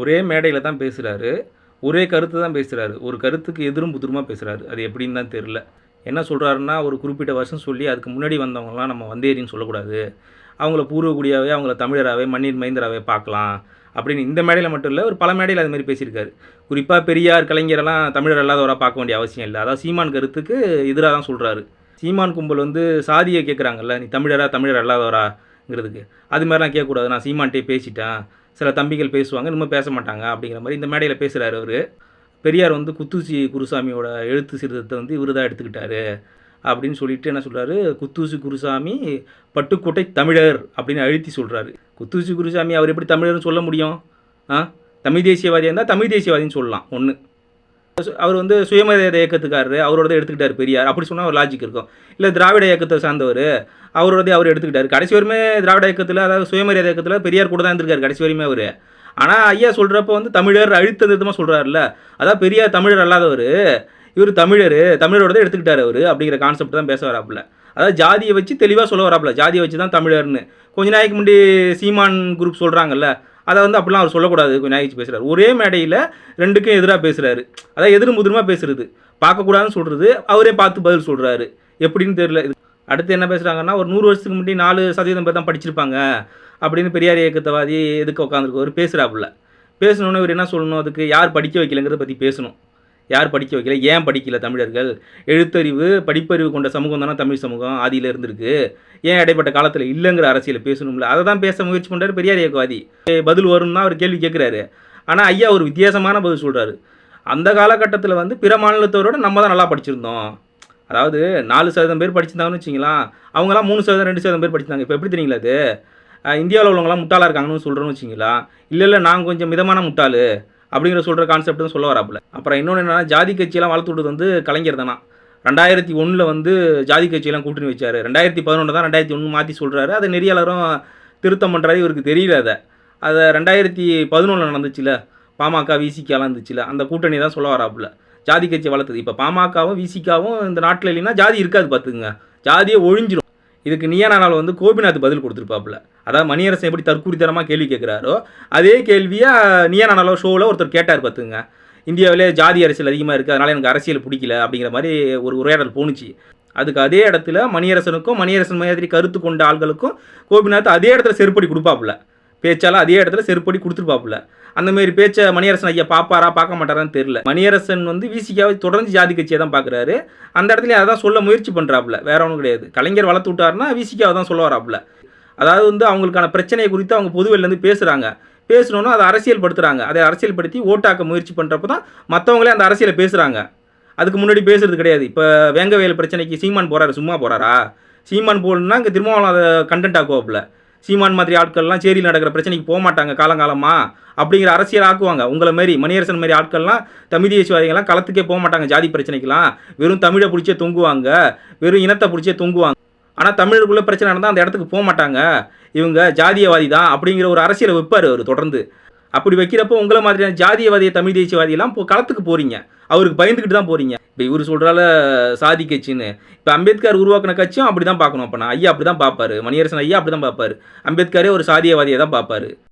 ஒரே மேடையில் தான் பேசுகிறாரு ஒரே கருத்து தான் பேசுகிறாரு ஒரு கருத்துக்கு எதிரும் புதிருமா பேசுகிறாரு அது எப்படின்னு தான் தெரில என்ன சொல்கிறாருன்னா ஒரு குறிப்பிட்ட வருஷம் சொல்லி அதுக்கு முன்னாடி வந்தவங்களாம் நம்ம வந்தேரின்னு சொல்லக்கூடாது. அவங்கள பூர்வக்குடியாவே அவங்கள தமிழராகவே மண்ணின் மைந்தராகவே பார்க்கலாம். அப்படின்னு இந்த மேடையில் மட்டும் இல்லை ஒரு பல மேடையில் அது மாதிரி பேசியிருக்காரு. குறிப்பாக பெரியார் கலைஞரெல்லாம் தமிழர் அல்லாதவராக பார்க்க வேண்டிய அவசியம் இல்லை. அதாவது சீமான் கருத்துக்கு எதிராக தான் சொல்கிறாரு சீமான் கும்பல் வந்து சாதியை கேட்குறாங்கல்ல நீ தமிழரா தமிழர் அல்லாதவராங்கிறதுக்கு. அது மாதிரிலாம் கேட்கக்கூடாது நான் சீமான்ட்டே பேசிட்டேன். சில தம்பிகள் பேசுவாங்க இன்னும் பேச மாட்டாங்க அப்படிங்கிற மாதிரி இந்த மேடையில் பேசுகிறாரு அவர். பெரியார் வந்து குத்தூசி குருசாமியோட எழுத்து சீர்திருத்தத்தை வந்து இவர் தான் எடுத்துக்கிட்டாரு அப்படின்னு சொல்லிட்டு என்ன சொல்கிறாரு குத்தூசி குருசாமி பட்டுக்கோட்டை தமிழர் அப்படின்னு அழுத்தி சொல்கிறாரு குத்தூசி குருசாமி அவர் எப்படி தமிழர்னு சொல்ல முடியும்? ஆ? தமிழ் தேசியவாதியாக இருந்தால் தமிழ் தேசியவாதின்னு சொல்லலாம் ஒன்று அவர் வந்து சுயமரியாதை இயக்கத்துக்காரரு அவரோடதை எடுத்துக்கிட்டார் பெரியார். அப்படி சொன்னால் ஒரு லாஜிக் இருக்கும். இல்லை திராவிட இயக்கத்தை சார்ந்தவர் அவரோட அவர் எடுத்துக்கிட்டார். கடைசி வரையுமே திராவிட இயக்கத்தில் அதாவது சுயமரியாதை இயக்கத்தில் பெரியார் கூட தான் இருந்திருக்காரு கடைசி வரையுமே அவர். ஆனால் ஐயா சொல்கிறப்ப வந்து தமிழர் அழுத்த நிறுத்தமாக சொல்கிறாருல்ல அதான் பெரியார் தமிழர் அல்லாதவர் இவர் தமிழர் தமிழரோடதை எடுத்துக்கிட்டார் அவர் அப்படிங்கிற கான்செப்ட் தான் பேச வராப்புல. அதாவது ஜாதியை வச்சு தெளிவாக சொல்ல வராப்புல. ஜாதியை வச்சு தான் தமிழர்னு. கொஞ்ச நாளைக்கு முன்னாடி சீமான் குரூப் சொல்கிறாங்கல்ல அதை வந்து அப்படிலாம் அவர் சொல்லக்கூடாது. கொஞ்சம் பேசுகிறார் ஒரே மேடையில் ரெண்டுக்கும் எதிராக பேசுகிறாரு அதாவது எதிரும் முதிரமாக பேசுறது. பார்க்கக்கூடாதுன்னு சொல்கிறது அவரே பார்த்து பதில் சொல்கிறாரு எப்படின்னு தெரியல. இது அடுத்து என்ன பேசுகிறாங்கன்னா ஒரு நூறு வருஷத்துக்கு முன்னாடி நாலு சதவீதம் பேர் தான் படிச்சிருப்பாங்க. அப்படின்னு பெரியார் இயக்கத்தவாதி எதுக்கு உட்காந்துருக்கவர் பேசுகிறாப்புல பேசணுன்னு இவர் என்ன சொல்லணும்? அதுக்கு யார் படிக்க வைக்கலைங்கிறத பற்றி பேசணும். யார் படிக்க வைக்கல ஏன் படிக்கல தமிழர்கள்? எழுத்தறிவு படிப்பறிவு கொண்ட சமூகம் தானே தமிழ் சமூகம் ஆதியில் இருந்திருக்கு. ஏன் இடைப்பட்ட காலத்தில் இல்லைங்கிற அரசியல் பேசணும்ல? அதை தான் பேச முயற்சி பண்ணுறாரு பெரியார் இயக்கவாதி. பதில் வரும்னா அவர் கேள்வி கேட்குறாரு ஆனால் ஐயா ஒரு வித்தியாசமான பதில் சொல்கிறாரு அந்த காலகட்டத்தில் வந்து பிற மாநிலத்தவரோட நம்ம தான் நல்லா படிச்சிருந்தோம். அதாவது நாலு சதவீதம் பேர் படிச்சிருந்தாங்கன்னு வச்சிங்களா அவங்களாம் மூணு சதவீதம் ரெண்டு சதவீதம் பேர் படிச்சிருந்தாங்க. இப்போ எப்படி தெரியுங்களா அது? இந்தியாவில் உள்ளவங்களாம் முட்டாளாக இருக்காங்கன்னு சொல்கிறோன்னு வச்சிங்களா இல்லை இல்லை நாங்கள் கொஞ்சம் மிதமான முட்டாள். அப்படிங்கிற சொல்கிற கான்செப்ட் தான் சொல்ல வராப்புல. அப்புறம் இன்னொன்று என்னன்னா ஜாதி கட்சியெல்லாம் வளர்த்து விட்டது வந்து கலைஞர் தானா? ரெண்டாயிரத்தி ஒன்றில் வந்து ஜாதி கட்சியெல்லாம் கூட்டணி வச்சார். ரெண்டாயிரத்தி பதினொன்று தான் ரெண்டாயிரத்தி ஒன்று மாற்றி சொல்கிறாரு அதை நெறியாளரும் திருத்தம் பண்ணுறாரு இவருக்கு தெரியல அதை. அதை ரெண்டாயிரத்தி பதினொன்றில் நடந்துச்சுல. பாமக விசிக்காலாம் இருந்துச்சுல. அந்த கூட்டணி தான் சொல்ல வராப்புல. ஜாதி கட்சி வளர்த்தது. இப்போ பாமகவும் விசிக்காவும் இந்த நாட்டில் இல்லைன்னா ஜாதி இருக்காது பார்த்துக்குங்க. ஜாதியே ஒழிஞ்சிடும் இதுக்கு நியானால் வந்து கோபிநாத் பதில் கொடுத்துருப்பாப்புல. அதாவது மணியரசன் எப்படி தற்கூரித்தனமாக கேள்வி கேட்குறாரோ அதே கேள்வியை நியானாலோ ஷோவில் ஒருத்தர் கேட்டார் பார்த்துங்க இந்தியாவிலே ஜாதி அரசியல் அதிகமாக இருக்குது அதனால் எனக்கு அரசியல் பிடிக்கல அப்படிங்கிற மாதிரி ஒரு உரையாடல் போணுச்சு. அதுக்கு அதே இடத்துல மணியரசனுக்கும் மணியரசன் மாதிரி கருத்து கொண்ட ஆள்களுக்கும் கோபிநாத் அதே இடத்துல செருப்படி கொடுப்பாப்புல. பேச்சாலும் அதே இடத்துல செருப்படி கொடுத்துருப்பாப்புல அந்த மாதிரி பேச்சை மணியரசன் ஐயா பார்ப்பாரா பார்க்க மாட்டாரான்னு தெரில மணியரசன் வந்து விசிகாவை தொடர்ந்து ஜாதி கட்சியை தான் பார்க்குறாரு அந்த இடத்துல அதான் சொல்ல முயற்சி பண்ணுறாப்புல வேற ஒன்றும் கிடையாது. கலைஞர் வளர்த்து விட்டாருன்னா விசிகாவை தான் சொல்ல வராப்புல. அதாவது வந்து அவங்களுக்கான பிரச்சனையை குறித்து அவங்க பொதுவெளிலேருந்து பேசுகிறாங்க பேசணுன்னா அதை அரசியல் படுத்துகிறாங்க அதை அரசியல் படுத்தி ஓட்டாக்க முயற்சி பண்ணுறப்ப தான் மற்றவங்களே அந்த அரசியலை பேசுகிறாங்க அதுக்கு முன்னாடி பேசுறது கிடையாது. இப்போ வேங்கவேல் பிரச்சனைக்கு சீமான் போகிறாரு சும்மா போகிறாரா சீமான் போகணுன்னா இங்கே திருமாவளம் அதை கண்டென்ட் ஆக்குவாப்புல. சீமான் மாதிரி ஆட்கள்லாம் சேரியில் நடக்கிற பிரச்சனைக்கு போக மாட்டாங்க காலங்காலமாக அப்படிங்கிற அரசியல் ஆக்குவாங்க. உங்களை மாரி மணியரசன் மாதிரி ஆட்கள்லாம் தமிழ் தேசியவாதிகள்லாம் களத்துக்கே போக மாட்டாங்க ஜாதி பிரச்சனைக்கெல்லாம். வெறும் தமிழை பிடிச்சே தொங்குவாங்க வெறும் இனத்தை பிடிச்சே தொங்குவாங்க. ஆனால் தமிழருக்குள்ள பிரச்சனை நடந்தால் அந்த இடத்துக்கு போக மாட்டாங்க. இவங்க ஜாதியவாதி தான் அப்படிங்கிற ஒரு அரசியலை வைப்பார் அவர் தொடர்ந்து. அப்படி வைக்கிறப்போ உங்களை மாதிரியான ஜாதியவாதிய தமிழ் தேசியவாதியெல்லாம் இப்போ களத்துக்கு போகிறீங்க அவருக்கு பயந்துக்கிட்டு தான் போகிறீங்க இப்போ இவர் சொல்கிறால சாதி கட்சின்னு. இப்போ அம்பேத்கர் உருவாக்கின கட்சியும் அப்படி தான் பார்க்கணும் அப்போ நான். ஐயா அப்படி தான் பார்ப்பாரு. மணியரசன் ஐயா அப்படி தான் பார்ப்பாரு. அம்பேத்கரே ஒரு சாதியவாதியை தான் பார்ப்பாரு.